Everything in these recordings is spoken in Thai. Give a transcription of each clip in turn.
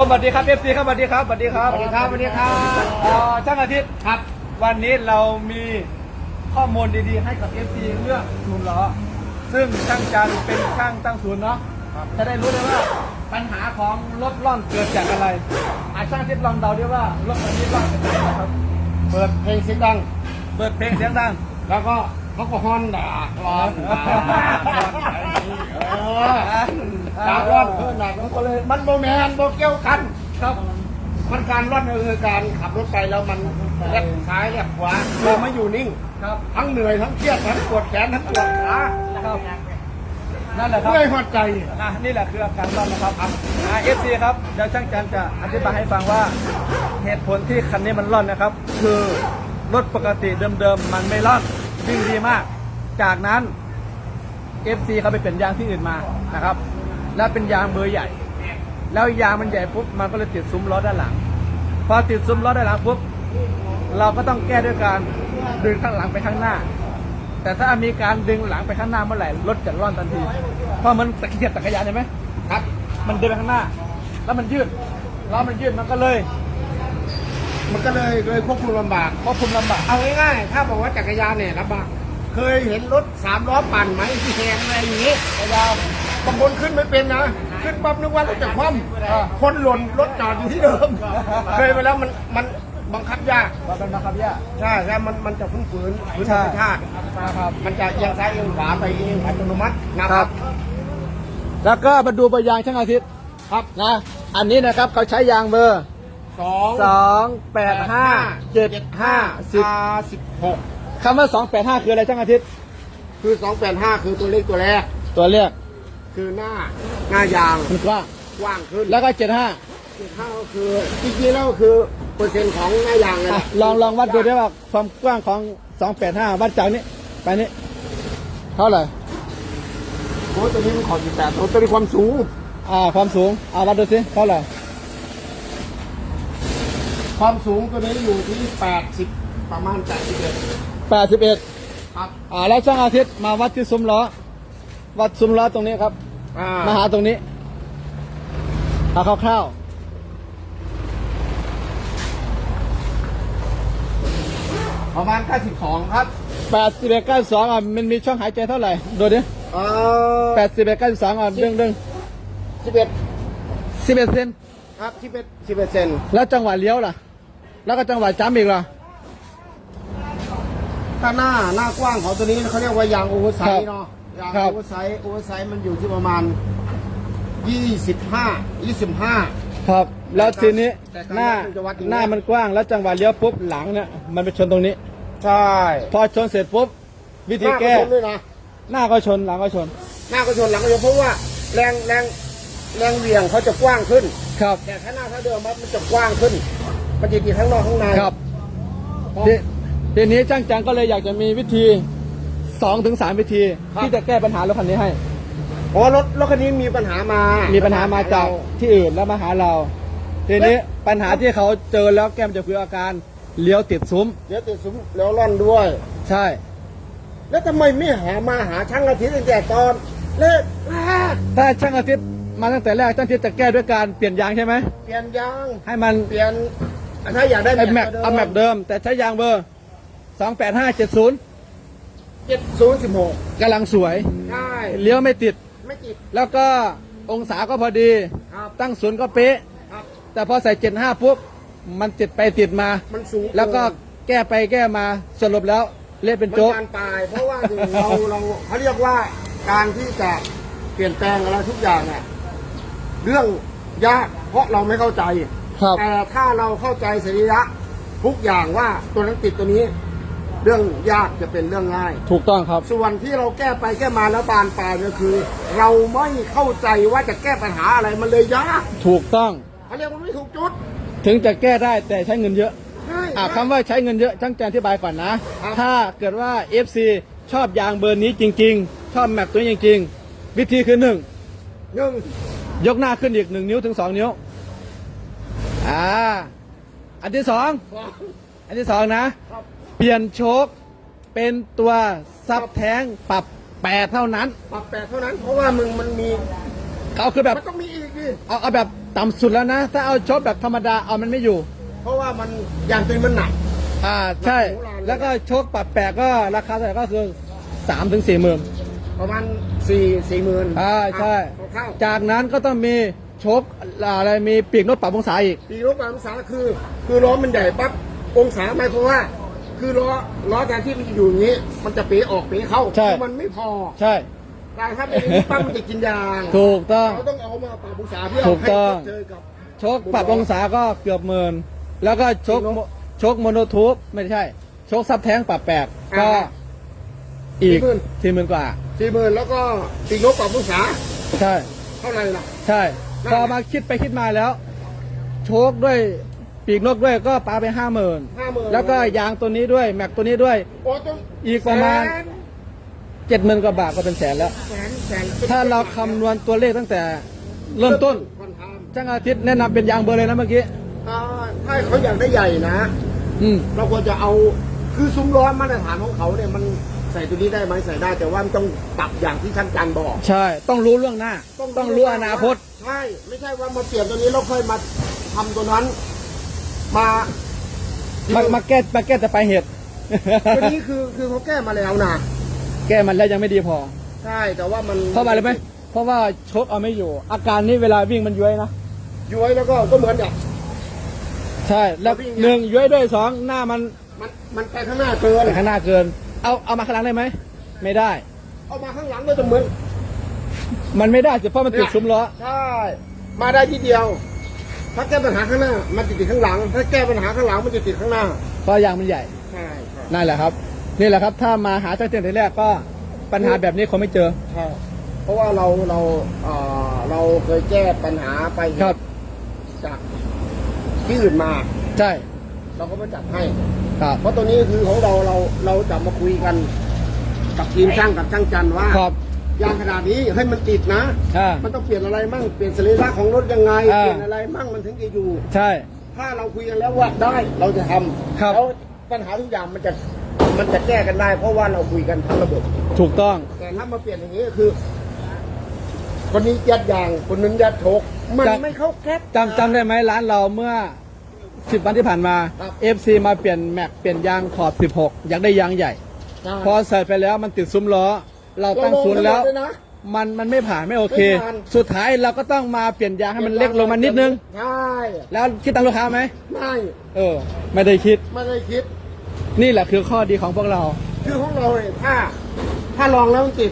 สวัสดีครับเอฟซีครับสวัสดีครับสวัสดีครับสวัสดีครับสวัสดีครับเอ่อช่างอาทิตย์ครับ วันนี้เรามีข้อมูลดีๆ ให้กับเอฟซีเรื่องศูนย์ล้อซึ่งช่างจันเป็นช่างตั้งศูนย์เนาะจะได้รู้เลยว่าปัญหาของรถร่อนเกิดจากอะไรอาช่างอาทิตย์ลองเดาดิว่ารถคันนี้ร่อนจากอะไรครับ เปิดเพลงเสียงดัง เปิดเพลงเสียงดัง แล้วก็เขาก็ฮอนด่าร้อนเออ ด่าร้อนเพื่อนหนักมันก็เลย มันโมแมนโมเกี่ยวกันครับ มันการร้อนก็คือการขับรถไปแล้วมันแลบซ้ายแลบขวาเราไม่อยู่นิ่งครับ ทั้งเหนื่อยทั้งเครียดทั้งปวดแขนทั้งปวดขาครับนั่นแหละครับเมื่อยหัวใจอะนี่แหละคืออาการร่อนนะครับเอฟซีครับเดี๋ยวช่างจันจะอธิบายให้ฟังว่าเหตุผลที่คันนี้มันร่อนนะครับ คือรถปกติเดิมๆมันไม่ร่อนวิ่งดีมาก จากนั้น FC เขาไปเปลี่ยนยางที่อื่นมานะครับ แล้วเป็นยางเบอร์ใหญ่ แล้วยางมันใหญ่ปุ๊บมันก็เลยติดซุ้มล้อด้านหลัง พอติดซุ้มล้อด้านหลังปุ๊บเราก็ต้องแก้ด้วยการดึงข้างหลังไปข้างหน้า แต่ถ้ามีการดึงหลังไปข้างหน้าเมื่อไหร่รถจะร่อนทันทีเพราะมันตะเกียบจักรยานใช่ไหมครับ มันเดินไปข้างหน้า แล้วมันยืดล้อมันยืดมันก็เลย มันก็เลยเลยควบคุมลำบากควบคุมลำบากเอาง่ายๆถ้าบอกว่าจักรยานเนี่ยลำบากเคยเห็นรถสามล้อปั่นไหมที่แหงอะไรอย่างนี้พยายาม บางคนขึ้นไม่เป็นนะ ขึ้นปั๊บนึกว่ารถจะคว่ำคนหล่นรถจอดอยู่ที่เดิม เคยไปแล้วมันมันบังคับยากเราเป็นมาครับย่า ใช่ใช่มันมันจะฟื้นฝืนฝืนธใช่รรมชาตินะครับมันจะเอียงซ้ายเอียงขวาไปเองอัตโนมัตินะคครัรับ บ แล้วก็มาดูใบยางช่างอาทิตย์ครับนะ อันนี้นะครับเขาใช้ยางเบอร์สองสองแปดห้าเจ็ดห้าสิบสิบหกคำว่าสองแปดห้าคืออะไรช่างอาทิตย์คือสองแปดห้าคือตัวเลขตัวแรกตัวเรียก คือหน้าหน้ายางมันกว้างกว้างขึ้นแล้วก็เจ็ดห้าจุดห้าก็คือจริงๆแล้วก็คือเปอร์เซ็นต์ของหน้ายางเลยอะนะลองลองวัดดูได้ว่าความกว้างของสองแปดห้าวัดจากนี้ไปนี้เท่าไหร่โอ้ตัวนี้มันขอสิบแปดตัวนี้ความสูงอ่าความสูงอ่าวัดดูสิเท่าไหร่ความสูงตัวนี้อยู่ที่แปดสิบประมาณแปดสิบเอ็ดแปดสิบเอ็ดครับอ่าแล้วช่างอาทิตย์มาวัดที่ซุ้มล้อวัดซุ้มล้อตรงนี้ครับ อ่ามาหาตรงนี้เอาคร่าวประมาณแค่สิบสองครับ ๆแปดสิบเอ็ดเก้าสองอะมันมีช่องหายใจเท่าไหร่ดูดิเออแปดสิบเอ็ดเก้าสองอะดึงดึงสิบเอ็ดสิบเอ็ดเซนครับสิบเอ็ดสิบเอ็ดเซนแล้วจังหวะเลี้ยวล่ะ แล้วก็จังหวะจ้ำอีกล่ะ ถ้าหน้าหน้ากว้างของตัวนี้เขาเรียกว่ายางโอเวอร์ไซครับส์เนาะ ยางครัโอบเวอร์ไซส์โอเวอร์ไซส์มันอยู่ที่ประมาณยี่สิบห้ายี่สิบห้า ครับ แล้วทีนี้แต่การหน้าวัดมันจะวัดอย่างนี้หน้ามันกว้างแล้วจังหวะเลี้ยวปุ๊บหลังเนี่ยมันไปชนตรงนี้ ใช่พอชนเสร็จปุ๊บวิธีแก้หน้าชนด้วยนะหน้าก็ชนหลังก็ชนหน้าก็ชนหลังก็ชนเพราะว่าแรงแรงแรงเหวี่ยงเขาจะกว้างขึ้น ครับแต่ถ้าหน้าถ้าเดิมมันจะกว้างขึ้นมันจะดีข้างนอกข้างในครับเพราะทีทีนี้จ้างจังก็เลยอยากจะมีวิธี สองถึงสามวิธีครับ ที่จะแก้ปัญหารถคันนี้ให้ อ๋อรถรถคันนี้มีปัญหามา มีมีปัญหามาจากที่อื่นแล้วมาหาเรา ทีนี้ปัญหาที่เขาเจอแล้วแก้มจะคืออาการเลี้ยวติดซุ้ม เดี๋ยวติดซุ้มแล้วร่อนด้วย ใช่ แล้วทำไมไม่หามาหาช่างอาทิตย์ตั้งแต่ตอนเลิกแรกถ้าช่างอาทิตย์มาตั้งแต่แรกช่างอาทิตย์จะแก้ด้วยการเปลี่ยนยางใช่ไหมเปลี่ยนยาง ให้มันเปลี่ยนถ้าอยากได้ไอแม็กเอาแม็กเดิม แต่ใช้ยางเบอร์สองแปดห้าเจ็ดศูนย์ เจ็ดศูนย์สิบหกกำลังสวย ใช่เลี้ยวไม่ติด ไม่ติดแล้วก็องศาก็พอดี ครับตั้งศูนย์ก็เป๊ะ ครับ แต่พอใส่เจ็ดห้าปุ๊บ มันติดไปติดมา มันสูงแล้วก็แก้ไปแก้มาสรุปแล้วเละเป็นมันโจ๊กการตาย เพราะว่าหนึ่งเราเราเขาเรียกว่าการที่จะเปลี่ยนแปลงอะไรทุกอย่างเนี่ยเรื่องยากเพราะเราไม่เข้าใจ ครับ แต่ถ้าเราเข้าใจสรีระทุกอย่างว่าตัวนั้นติดตัวนี้ เรื่องยากจะเป็นเรื่องง่าย ถูกต้องครับ ส่วนที่เราแก้ไปแก้มาแล้วบานปลายก็คือ เราไม่เข้าใจว่าจะแก้ปัญหาอะไรมันเลยยากถูกต้อง เขาเรียกว่าไม่ถูกจุดถึงจะแก้ได้แต่ใช้เงินเยอะใช่อะคำว่าใช้เงินเยอะช่างแจงอธิบายก่อนนะครับถ้าเกิดว่า FC ชอบยางเบอร์นี้จริง ๆ ชอบแม็กตัวนี้จริง ๆ วิธีคือหนึ่งหนึ่งยกหน้าขึ้นอีกหนึ่งนิ้วถึงสองนิ้วอ่าอันที่สองสองอันที่สองนะครับ เปลี่ยนโชคเป็นตัวซับแท้งปรับแปดเท่านั้น ปรับแปดเท่านั้น เพราะว่ามึงมันมีเอาคือแบบมันต้องมีอีกดิเอาเอาแบบต่ำสุดแล้วนะ ถ้าเอาโชคแบบธรรมดาเอามันไม่อยู่ เพราะว่ามันยางตัวนี้มันหนัก อ่าใช่โบราณเลยแล้วก็โชคปรับแปลกก็ราคาเท่าไหร่ก็คือสามถึงสี่หมื่นประมาณสี่สี่หมื่นอ่าใช่ เข้าจากนั้นก็ต้องมีโชคอะไรมีปีกนวดปรับองศาอีกปีรถองศาคือ คือล้อมันใหญ่ปั๊บองศาหมายความว่า คือล้อล้อแทนที่มันจะอยู่อย่างนี้ มันจะเป๋ออกเป๋เข้าใช่ คือมันไม่พอใช่แต่ถ้าเป็นอย่างนี้ปั๊บมันจะกินยางถูกต้อง เราต้องเอามาปรับองศาเพื่อถูกต้องให้เจอกับโชคปรับองศาก็เกือบหมื่นแล้วก็โชคจริงเนอะโชคโมโนทูบไม่ใช่โชคซับแท้งปรับแปลกก็ อ่าอีก40,000สี่หมื่นกว่า สี่หมื่นแล้วก็ปีรถปรับองศาใช่ เท่าไหร่ล่ะ ใช่ นั่นพอมาคิดไปคิดมาแล้ว โชคด้วย ปีกนกด้วยก็ปาไปห้าหมื่นห้าหมื่นแล้วก็ยางตัวนี้ด้วยแม็กตัวนี้ด้วย โอ้ต้องอีกประมาณ แสนเจ็ดหมื่นกว่าบาทก็เป็นแสนแล้ว แสนแสนถ้าเราคำนวณตัวเลขตั้งแต่เริ่มต้นคนทำช่างอาทิตย์แนะนำเป็นยางเบอร์เลยนะเมื่อกี้อ่าถ้าเขาอยากได้ใหญ่นะ อืมเราควรจะเอาคือซุ้มล้อมาตรฐานของเขาเนี่ยมันใส่ตัวนี้ได้ไหมใส่ได้ แต่ว่ามันต้องปรับอย่างที่ช่างจันบอกใช่ ต้องรู้เรื่องหน้า ต้องรู้อนาคต ใช่ ไม่ใช่ว่ามาเปลี่ยนตัวนี้แล้วค่อยมาทำตัวนั้น มามามาแก้มาแก้แต่ปลายเหตุตัวนี้คือคือเขาแก้มาแล้วนะแก้มันแล้วยังไม่ดีพอ ใช่แต่ว่ามันเพราะอะไรไหมเพราะว่าชกเอาไม่อยู่ อาการนี้เวลาวิ่งมันย้วยนะย้วยแล้วก็ก็เหมือนกับใช่แล้ววิ่งหนึ่งย้วยด้วยสองหน้ามันมันมันไปข้างหน้าเกินไปข้างหน้าเกิน เอาเอามาข้างหลังได้ไหมไม่ได้ เอามาข้างหลังก็จะเหมือน มันไม่ได้สิเพราะมันติดซุ้มล้อใช่ มาได้ที่เดียว ถ้าแก้ปัญหาข้างหน้า มันจะติดข้างหลัง ถ้าแก้ปัญหาข้างหลังมันจะติดข้างหน้า เพราะยางมันใหญ่ ใช่ใช่นั่นแหละครับ นี่แหละครับ ถ้ามาหาตั้งแต่ทีแรกก็ปัญหาแบบนี้คงไม่เจอ ใช่เพราะว่าเราเราเอ่อเราเคยแก้ปัญหาไปครับ จากที่อื่นมา ใช่ เราก็มาจัดให้ ครับ เพราะตัวนี้คือของเราเราเราจะมาคุยกัน กับทีมช่างกับช่างจันทร์ว่า ครับ ยางขนาดนี้ให้มันติดนะ อ่า มันต้องเปลี่ยนอะไรมั่งเปลี่ยนสรีระของรถยังไงอ่า เปลี่ยนอะไรมั่งมันถึงจะอยู่ ใช่ ถ้าเราคุยกันแล้วว่าได้เราจะทำครับ แล้วปัญหาทุกอย่างมันจะมันจะแก้กันได้ เพราะว่าเราคุยกันทั้งระบบ ถูกต้อง แต่ถ้ามาเปลี่ยนอย่างนี้ก็คือ คนนี้ยัดยางคนนั้นยัดโชกมันจำ ไม่เข้าแก๊ป จำจำได้ไหมร้านเราเมื่อสิบวันที่ผ่านมา ครับ FC มาเปลี่ยนแม็กเปลี่ยนยางขอบ 16 อยากได้ยางใหญ่ใช่พอใส่ไปแล้วมันติดซุ้มล้อ เราตั้งศูนย์แล้วเราลงตลอดเยนะ มันมันไม่ผ่านไม่โอเค ไม่ผ่าน สุดท้ายเราก็ต้องมาเปลี่ยนยางให้มันเล็กลงมานิดนึง ใช่แล้วคิดตังค์ลูกค้าไหมไม่เออ ไม่ได้คิดไม่ได้คิด นี่แหละคือข้อดีของพวกเราคือของเราเนี่ยถ้า ถ้าลองแล้วมันติด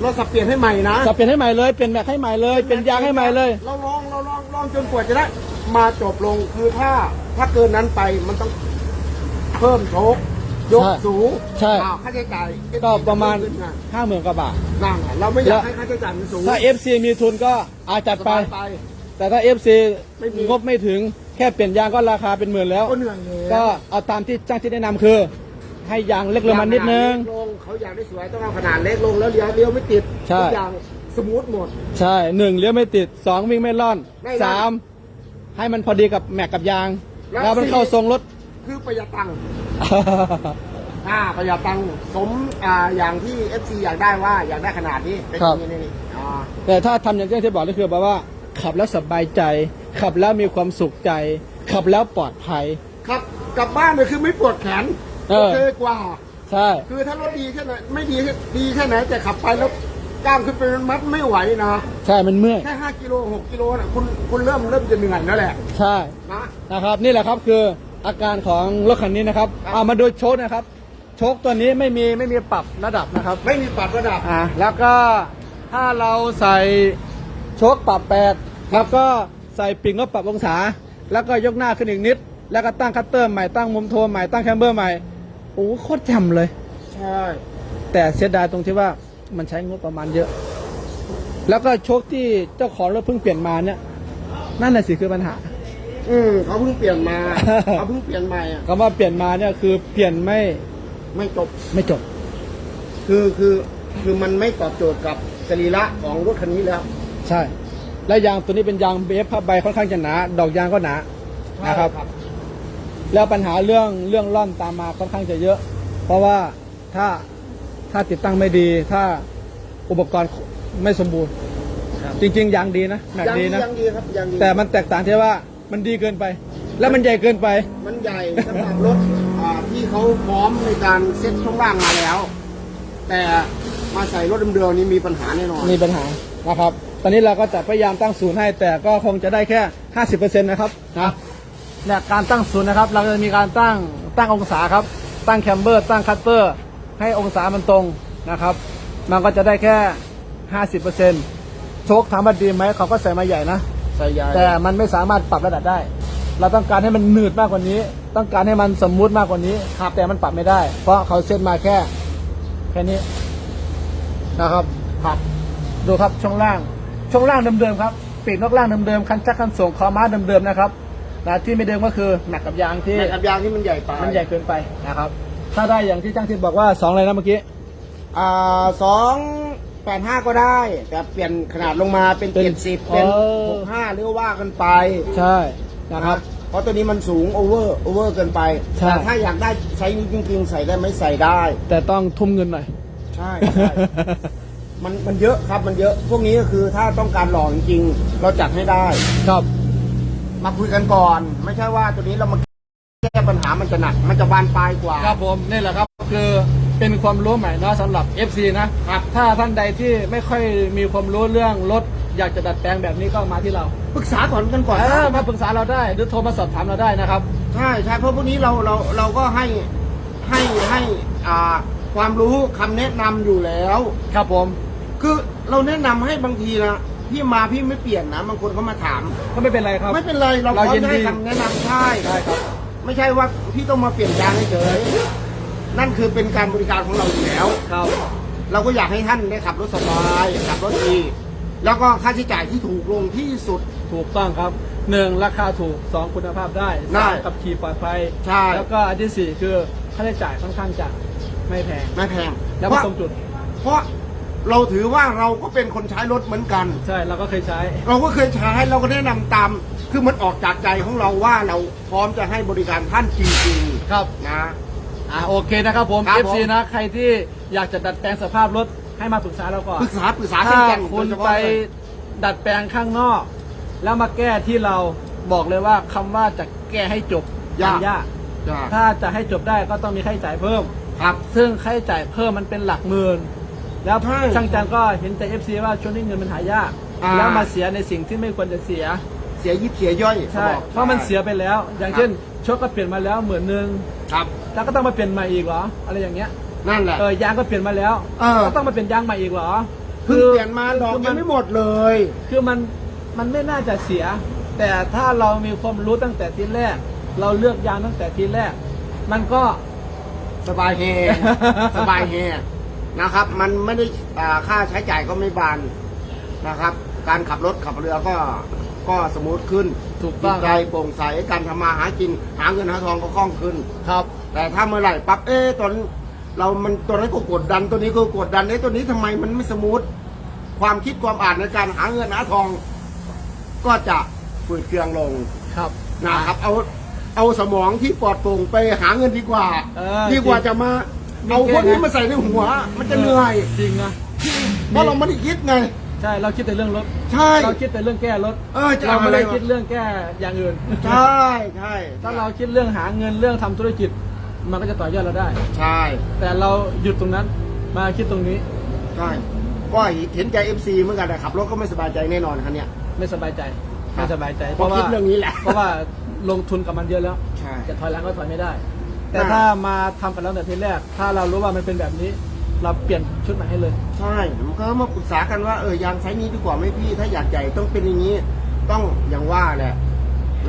เราสับเปลี่ยนให้ใหม่นะจะเปลี่ยนให้ใหม่เลยเปลี่ยนแม็กให้ใหม่เลยเปลี่ยนยางให้ใหม่เลย เราลองเราลองลองจนกว่าจะได้มาจบลงคือถ้าถ้าเกินนั้นไปมันต้องเพิ่มโชก ยกใช่สูงใช่อ่าค่าใช้จ่ายก็ประมาณ ขึ้นนะห้าหมื่นกว่าบาท นั่นน่ะเราไม่อยากแล้วให้ค่าใช้จ่ายมันสูงถ้า FC มีทุนก็อาจจัดสไปบายไป แต่ถ้า FC ไม่มี งบไม่ถึงแค่เปลี่ยนยางก็ราคาเป็นหมื่นแล้ว ก็เหนื่อยเลยก็เอาตามที่จ้างที่แนะนำคือ ให้ยางเล็กลงมานิดนึงเล็กลงเขาอยากได้สวยต้องเอาขนาดเล็กลงแล้วเลี้ยวเลี้ยวไม่ติดใช่ ทุกอย่างสมูทหมด ใช่หนึ่งเลี้ยวไม่ติดสองวิ่งไม่ล่อนไม่ล่อนสามให้มันพอดีกับแม็กกับยาง แล้วแล้วมันสี่ เข้าทรงรถคือประหยัดตังค์ อ่าประหยัดตังค์สมอ่าอย่างที่เอฟซีอยากได้ว่าอยากได้ขนาดนี้เป็นครับนี่นี่นี่อ่าแต่ถ้าทำอย่างที่บอกก็คือแบบว่า ขับแล้วสบายใจ ขับแล้วมีความสุขใจ ขับแล้วปลอดภัย ครับกลับบ้านเนี่ยคือไม่ปวดแขนเออโอเคกว่า ใช่ คือถ้ารถดีแค่ไหนไม่ดีแค่ดีแค่ไหนแต่ขับไปแล้วกล้ามขึ้นไปมันมัดไม่ไหวนะใช่มันเมื่อยแค่ห้ากิโลหกกิโลนะคุณคุณเริ่มเริ่มจะเหนื่อยแล้วแหละใช่ นะ นะครับนี่แหละครับคือ อาการของรถคันนี้นะครับครับเอามาดูโชคนะครับ โชคตัวนี้ไม่มีไม่มีปรับระดับนะครับไม่มีปรับระดับอ่าแล้วก็ถ้าเราใส่โชคปรับแปดแล้วก็ใส่ปิ่งก็ปรับองศา แล้วก็ยกหน้าขึ้นอีกนิด แล้วก็ตั้งคัตเตอร์ใหม่ตั้งมุมโทนใหม่ตั้งแคมเบอร์ใหม่โอ้โหโคตรแจ่มเลย ใช่ แต่เสียดายตรงที่ว่ามันใช้งบประมาณเยอะ แล้วก็โชคที่เจ้าของรถเพิ่งเปลี่ยนมาเนี่ยนั่นแหละสิคือปัญหา อืมเขาเพิ่งเปลี่ยนมา เขาเพิ่งเปลี่ยนใหม่อะคำว่าเปลี่ยนมาเนี่ยคือเปลี่ยนไม่ไม่จบ ไม่จบ คือคือคือมันไม่ตอบโจทย์กับสรีระของรถคันนี้แล้ว ใช่ และยางตัวนี้เป็นยางเบฟผ้าใบค่อนข้างจะหนา ดอกยางก็หนา นะครับ แล้วปัญหาเรื่องเรื่องร่อนตามมาค่อนข้างจะเยอะ เพราะว่าถ้าถ้าติดตั้งไม่ดี ถ้าอุปกรณ์ไม่สมบูรณ์ใช่ครับจริงๆยางดีนะแม็กยังดีดีนะยังดีครับยังดี แต่มันแตกต่างที่ว่า มันดีเกินไป แล้วมันใหญ่เกินไป มันใหญ่สำหรับรถอ่าที่เขาพร้อมในการเซ็ตช่วงล่างมาแล้ว แต่มาใส่รถเดิมๆนี่มีปัญหาแน่นอน มีปัญหานะครับ ตอนนี้เราก็จะพยายามตั้งศูนย์ให้ แต่ก็คงจะได้แค่ 50%นะครับนะเนี่ยการตั้งศูนย์นะครับ เราจะมีการตั้งตั้งองศาครับ ตั้งแคมเบอร์ ตั้งคัตเตอร์ ให้องศามันตรงนะครับ มันก็จะได้แค่ 50%โชคถามว่าดีไหมเขาก็ใส่มาใหญ่นะ ใส่ใหญ่แต่มันไม่สามารถปรับระดับได้ เราต้องการให้มันหนืดมากกว่านี้ ต้องการให้มันสมูทมากกว่านี้ครับแต่มันปรับไม่ได้ เพราะเขาเซตมาแค่ แค่นี้นะครับครับดูครับช่วงล่าง ช่วงล่างเดิมๆครับปีกนอกล่างเดิมๆคันชักคันส่งคอม้าเดิมๆนะครับนะที่ไม่เดิมก็คือแม็กกับยางที่แม็กกับยางที่มันใหญ่ไปมันใหญ่เกินไปนะครับ ถ้าได้อย่างที่จ้างทิศบอกว่าสองอะไรนะเมื่อกี้อ่าสอง แปดห้าก็ได้ แต่เปลี่ยนขนาดลงมาเป็นเป็นเจ็ดสิบเป็นเออ หกห้าหรือว่ากันไปใช่ นะครับ เพราะตัวนี้มันสูงโอเวอร์โอเวอร์เกินไปใช่ แต่ถ้าอยากได้ใช้นี้จริงๆ ใส่ได้ไหมใส่ได้ แต่ต้องทุ่มเงินหน่อย ใช่ใช่ มันมันเยอะครับมันเยอะ พวกนี้ก็คือถ้าต้องการหล่อจริงๆ เราจัดให้ได้ ครับ มาคุยกันก่อน ไม่ใช่ว่าตัวนี้เรามาแก้ปัญหามันจะหนัก มันจะบานปลายกว่า ครับผมนี่แหละครับคือ เป็นความรู้ใหม่เนาะสำหรับ FC นะครับ ถ้าท่านใดที่ไม่ค่อยมีความรู้เรื่องรถอยากจะดัดแปลงแบบนี้ก็มาที่เราปรึกษาก่อนกันก่อนเออมาปรึกษาเราได้ หรือโทรมาสอบถามเราได้นะครับ ใช่ใช่เพราะพวกนี้เราเราเราก็ให้ให้ให้อ่าความรู้คำแนะนำอยู่แล้ว ครับผมคือเราแนะนำให้บางทีนะพี่มาพี่ไม่เปลี่ยนนะบางคนเขามาถาม ก็ไม่เป็นไรครับ ไม่เป็นไรเราพเราร้อมยินจะดีให้คำแนะนำใช่ ได้ครับ ไม่ใช่ว่าพี่ต้องมาเปลี่ยนยางเฉย นั่นคือเป็นการบริการของเราอยู่แล้ว ครับ เราก็อยากให้ท่านได้ขับรถสบายขับรถดี แล้วก็ค่าใช้จ่ายที่ถูกลงที่สุด ถูกต้องครับหนึ่งราคาถูกสองคุณภาพได้ได้สามกับขี่ปลอดภัยใช่ แล้วก็อันที่สี่คือค่าใช้จ่ายค่อนข้างจะไม่แพง ไม่แพงแล้วเพก็ราะตรงจุด เพราะเราถือว่าเราก็เป็นคนใช้รถเหมือนกัน ใช่เราก็เคยใช้ เราก็เคยใช้เราก็แนะนำตาม คือมันออกจากใจของเราว่าเราพร้อมจะให้บริการท่านจริงครับๆนะ อ่าโอเคนะครับผม ครับ FC นะใครที่อยากจะดัดแปลงสภาพรถให้มาปรึกษาเราก่อน ปรึกษาปรึกษาเช่นถ้ากันคุณโดยเฉพาะไปเลย ดัดแปลงข้างนอก แล้วมาแก้ที่เราบอกเลยว่าคำว่าจะแก้ให้จบยากยาก จ้ะถ้าจะให้จบได้ก็ต้องมีค่าใช้จ่ายเพิ่ม ครับ ซึ่งค่าใช้จ่ายเพิ่มมันเป็นหลักหมื่นแล้วใช่ช่างจันก็เห็นใจ FC ว่าช่วงนี้เงินมันหายาก อ่า แล้วมาเสียในสิ่งที่ไม่ควรจะเสียเสียยิบเสียย่อยใช่ขาบอกเพราะมันเสียไปแล้ว อย่างเช่นชกก็เปลี่ยนมาแล้วหมื่นหนึ่งครับ แล้วก็ต้องมาเปลี่ยนใหม่อีกเหรอ อะไรอย่างเงี้ยนั่นแหละ เออยางก็เปลี่ยนมาแล้วเออ ก็ต้องมาเปลี่ยนยางใหม่อีกเหรอเพิ่งเปลี่ยนมาดอกคือยัมังนไม่หมดเลย คือมันมันไม่น่าจะเสีย แต่ถ้าเรามีความรู้ตั้งแต่ทีแรก เราเลือกยางตั้งแต่ทีแรก มันก็ สบายแฮสบายแฮนะครับ มันไม่ได้อ่าค่าใช้จ่ายก็ไม่บานนะครับ การขับรถขับเรือก็ ก็สมูทขึ้นถูกต้องจิตใจโปร่งใสการทำมาหากิน หาเงินหาทองก็คล่องขึ้น ครับ แต่ถ้าเมื่อไหร่ปั๊บเอ๊ะตอนเรามันตัวนั้นก็กดดันตัวนี้ก็กดดันเอ๊ะตัวนี้ทำไมมันไม่สมูทความคิดความอ่านในการหาเงินหาทอง ก็จะฝืดเคืองลง ครับ นะครับ เอาเอาสมองที่ปลอดโปร่งไปหาเงินดีกว่า เออดีกว่าจะมาจริงเอาพวกนี้นะมาใส่ในหัว มันจะเหนื่อยจริงนะ เพราะเราไม่ได้คิดไง ใช่เราคิดแต่เรื่องรถใช่เราคิดแต่เรื่องแก้รถเออจะเราเอาไม่อะไรได้วะ คิดเรื่องแก้อย่างอื่น ใช่ใช่ถ้าเราคิดเรื่องหาเงินเรื่องทำธุรกิจ มันก็จะต่อยอดเราได้ ใช่แต่เราหยุดตรงนั้นมาคิดตรงนี้ใช่ก็เห็นใจเอฟซีเหมือนกันแต่ขับรถก็ไม่สบายใจแน่นอนคันเนี้ย ไม่สบายใจครับไม่สบายใจเพราะคิดเรื่องนี้แหละ เพราะว่าลงทุนกับมันเยอะแล้ว ใช่ จะถอยหลังก็ถอยไม่ได้ แต่อ่า ถ้ามาทำกันแล้วแต่ทีแรก ถ้าเรารู้ว่ามันเป็นแบบนี้ เราเปลี่ยนชุดใหม่ให้เลย ใช่มันก็มาปรึกษากันว่าเออยางไซส์นี้ดีกว่าไหมพี่ ถ้าอยากใหญ่ต้องเป็นอย่างนี้ ต้องอย่างว่าแหละ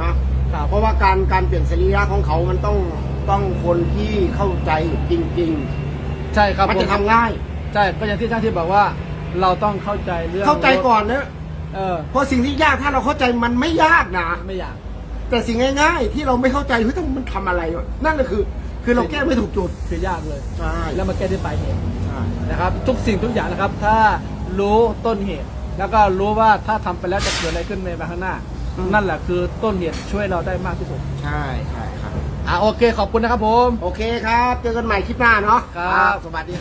นะครับเพราะว่าการการเปลี่ยนสรีระของเขามันต้องต้องคนที่เข้าใจจริงใช่ครับๆมันผมจะทำง่าย ใช่ก็อย่างที่ช่างที่บอกว่า เราต้องเข้าใจเรื่องเข้าใจก่อนนะเออเพราะสิ่งที่ยากถ้าเราเข้าใจมันไม่ยากนะไม่อยาก แต่สิ่งง่าย ๆ ที่เราไม่เข้าใจเฮ้ยต้องมันทำอะไรวะนั่นก็คือ คือเราแก้ไม่ถูกจุดคือยากเลยใช่แล้วมาแก้ที่ปลายเหตุใช่นะครับ ทุกสิ่งทุกอย่างนะครับ ถ้ารู้ต้นเหตุ แล้วก็รู้ว่าถ้าทำไปแล้วจะเกิดอะไรขึ้นในวันข้างหน้า นั่นแหละคือต้นเหตุช่วยเราได้มากที่สุด ใช่ใช่ครับอะโอเคขอบคุณนะครับผม โอเคครับ เจอกันใหม่คลิปหน้าเนาะครับ สวัสดีครับ